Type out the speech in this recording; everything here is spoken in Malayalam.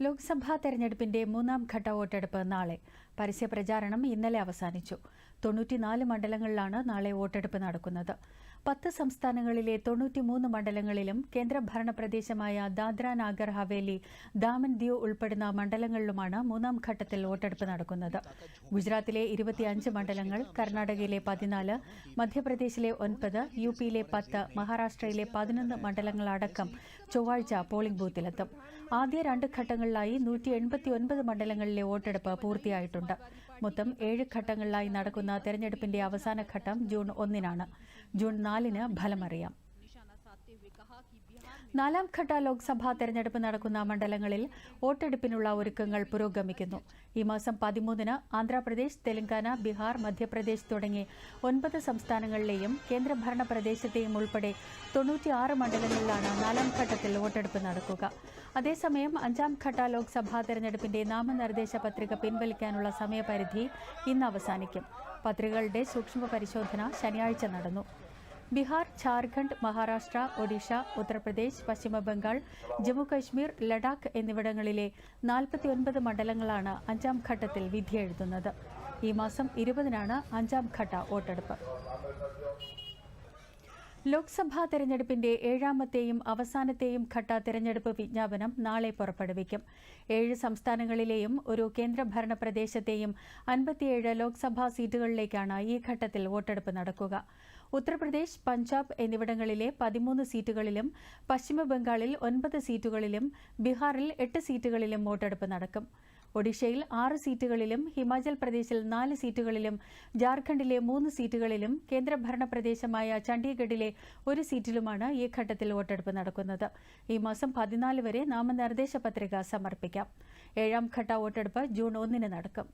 ലോക്സഭാ തെരഞ്ഞെടുപ്പിന്റെ മൂന്നാം ഘട്ട വോട്ടെടുപ്പ് നാളെ. പരസ്യപ്രചാരണം ഇന്നലെ അവസാനിച്ചു. തൊണ്ണൂറ്റിനാല് മണ്ഡലങ്ങളിലാണ് നാളെ വോട്ടെടുപ്പ് നടക്കുന്നത്. പത്ത് സംസ്ഥാനങ്ങളിലെ തൊണ്ണൂറ്റിമൂന്ന് മണ്ഡലങ്ങളിലും കേന്ദ്രഭരണ പ്രദേശമായ ദാദ്ര നാഗർ ഹവേലി ദാമൻ ദിയു ഉൾപ്പെടുന്ന മണ്ഡലങ്ങളിലുമാണ് മൂന്നാം ഘട്ടത്തിൽ വോട്ടെടുപ്പ് നടക്കുന്നത്. ഗുജറാത്തിലെ ഇരുപത്തിയഞ്ച് മണ്ഡലങ്ങൾ കർണാടകയിലെ പതിനാല് മധ്യപ്രദേശിലെ ഒൻപത് യു പിയിലെ പത്ത് മഹാരാഷ്ട്രയിലെ പതിനൊന്ന് മണ്ഡലങ്ങളടക്കം ചൊവ്വാഴ്ച പോളിംഗ് ബൂത്തിലെത്തും. ആദ്യ രണ്ട് ഘട്ടങ്ങളിലായി നൂറ്റി മണ്ഡലങ്ങളിലെ വോട്ടെടുപ്പ് പൂർത്തിയായിട്ടുണ്ട്. മൊത്തം ഏഴ് ഘട്ടങ്ങളിലായി നടക്കുന്ന തെരഞ്ഞെടുപ്പിന്റെ അവസാന ഘട്ടം ജൂൺ ഒന്നിനാണ്. ജൂൺ നാലിന് ഫലമറിയാം. നാലാം ഘട്ട ലോക്സഭാ തെരഞ്ഞെടുപ്പ് നടക്കുന്ന മണ്ഡലങ്ങളിൽ വോട്ടെടുപ്പിനുള്ള ഒരുക്കങ്ങൾ പുരോഗമിക്കുന്നു. ഈ മാസം പതിമൂന്നിന് ആന്ധ്രാപ്രദേശ് തെലങ്കാന ബീഹാർ മധ്യപ്രദേശ് തുടങ്ങി ഒൻപത് സംസ്ഥാനങ്ങളിലെയും കേന്ദ്രഭരണ പ്രദേശത്തെയും ഉൾപ്പെടെ തൊണ്ണൂറ്റിയാറ് മണ്ഡലങ്ങളിലാണ് നാലാം ഘട്ടത്തിൽ വോട്ടെടുപ്പ് നടക്കുക. അതേസമയം അഞ്ചാം ഘട്ട ലോക്സഭാ തെരഞ്ഞെടുപ്പിന്റെ നാമനിർദ്ദേശ പത്രിക പിൻവലിക്കാനുള്ള സമയപരിധി ഇന്ന് അവസാനിക്കും. പത്രികകളുടെ സൂക്ഷ്മ പരിശോധന ശനിയാഴ്ച നടന്നു. ബീഹാർ ഝാർഖണ്ഡ് മഹാരാഷ്ട്ര ഒഡീഷ ഉത്തർപ്രദേശ് പശ്ചിമബംഗാൾ ജമ്മുകശ്മീർ ലഡാക്ക് എന്നിവിടങ്ങളിലെ നാൽപ്പത്തിയൊൻപത് മണ്ഡലങ്ങളാണ് അഞ്ചാം ഘട്ടത്തിൽ വിധിയെഴുതുന്നത്. ഈ മാസം ഇരുപതിനാണ് അഞ്ചാം ഘട്ട വോട്ടെടുപ്പ്. ലോക്സഭാ തെരഞ്ഞെടുപ്പിന്റെ ഏഴാമത്തെയും അവസാനത്തെയും ഘട്ട തെരഞ്ഞെടുപ്പ് വിജ്ഞാപനം നാളെ പുറപ്പെടുവിക്കും. ഏഴ് സംസ്ഥാനങ്ങളിലെയും ഒരു കേന്ദ്രഭരണ പ്രദേശത്തെയും അൻപത്തിയേഴ് ലോക്സഭാ സീറ്റുകളിലേക്കാണ് ഈ ഘട്ടത്തിൽ വോട്ടെടുപ്പ് നടക്കുക. ഉത്തർപ്രദേശ് പഞ്ചാബ് എന്നിവിടങ്ങളിലെ പതിമൂന്ന് സീറ്റുകളിലും പശ്ചിമബംഗാളിൽ ഒൻപത് സീറ്റുകളിലും ബീഹാറിൽ എട്ട് സീറ്റുകളിലും വോട്ടെടുപ്പ് നടക്കും. ഒഡീഷയിൽ ആറ് സീറ്റുകളിലും ഹിമാചൽ പ്രദേശിൽ നാല് സീറ്റുകളിലും ജാർഖണ്ഡിലെ മൂന്ന് സീറ്റുകളിലും കേന്ദ്രഭരണ പ്രദേശമായ ചണ്ഡീഗഡിലെ ഒരു സീറ്റിലുമാണ് ഈ ഘട്ടത്തിൽ വോട്ടെടുപ്പ് നടക്കുന്നത്. ഈ മാസം പതിനാല് വരെ നാമനിർദ്ദേശ പത്രിക സമർപ്പിക്കാം. ഏഴാം ഘട്ട വോട്ടെടുപ്പ് ജൂൺ ഒന്നിന് നടക്കും.